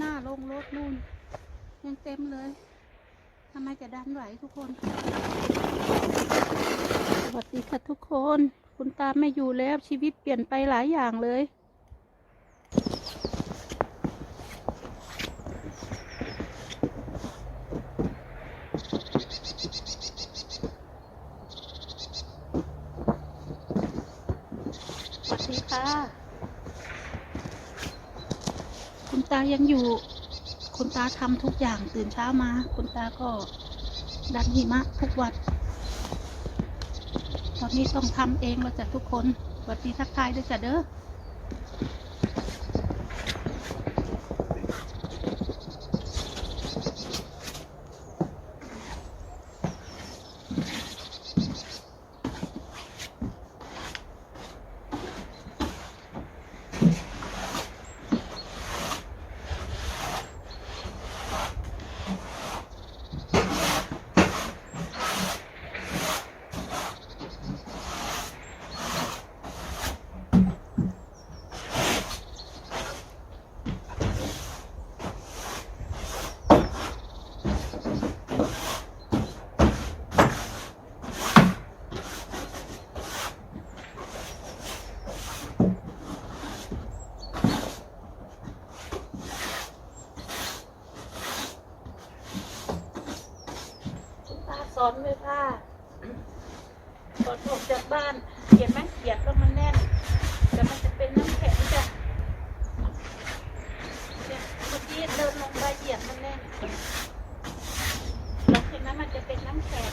หน้าลงรถนู่น ยังเต็มเลยทำไมจะดันไหวทุกคน สวัสดีค่ะทุกคน คุณตาไม่อยู่แล้วชีวิตเปลี่ยนไปหลายอย่างเลย สวัสดีค่ะ คุณตายังอยู่ คุณตาทำทุกอย่างตื่นเช้ามา คุณตาก็ดันหิมะทุกวันตอนนี้ต้องทำเองเราจะทุกคนสวัสดีทักทายด้วยจ้ะเด้อ อนไว้ว่าก่อนออกจากบ้านเขียนไหมเขียนแล้วมันแน่นแต่มันจะเป็นน้ำแข็งจ้ะเนี่ยเมื่อกี้เดินลงไปเหยียบมันแน่นหลังจากนั้นมันจะเป็นน้ำแข็ง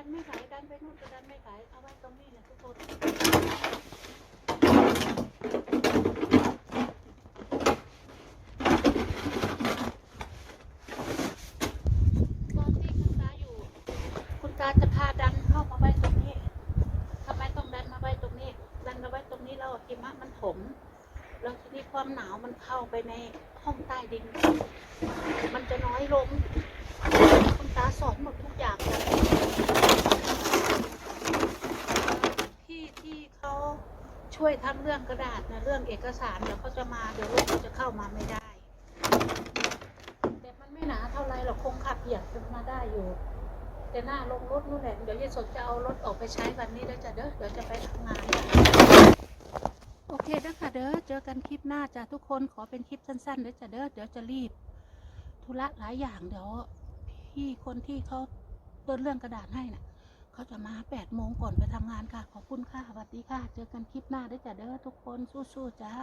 ดันไม่ไหวดันไปนู่นก็ดันไม่ไหวเอาไว้ตรงนี้แหละทุกคนตอนที่คุณตาอยู่ คุณตาจะพาดันเข้ามาไว้ตรงนี้ทำไมต้องดันมาไว้ตรงนี้ ดันมาไว้ตรงนี้แล้วหิมะมันถมแล้วทีนี้ความหนาวมันเข้าไปในห้องใต้ดิน มันจะน้อยลงคุณตาสอนหมดทุกอย่างเลยที่ที่เขา ช่วยทำเรื่องกระดาษนะเรื่องเอกสารเดี๋ยวเขาจะมาเดี๋ยวลูกเขาจะเข้ามาไม่ได้ แต่มันไม่หนาเท่าไรหรอกคงขับเหยียบกันมาได้อยู่ แต่หน้าลงรถนู่นแหละเดี๋ยวยายสดจะเอารถออกไปใช้วันนี้แล้วจะเด้อเดี๋ยวจะไปทำงานโอเคเด้อค่ะเด้อเจอกันคลิปหน้าจ้ะทุกคนขอเป็นคลิปสั้นๆเด้อจ้ะเด้อเดี๋ยวจะรีบ ธุระหลายอย่างเดี๋ยวพี่คนที่เขาเดินเรื่องกระดาษให้น่ะ เขาจะมาแปดโมงก่อนไปทำงานค่ะ ขอบคุณค่ะสวัสดีค่ะ เจอกันคลิปหน้าได้จ้ะเด้อทุกคนสู้ๆจ้า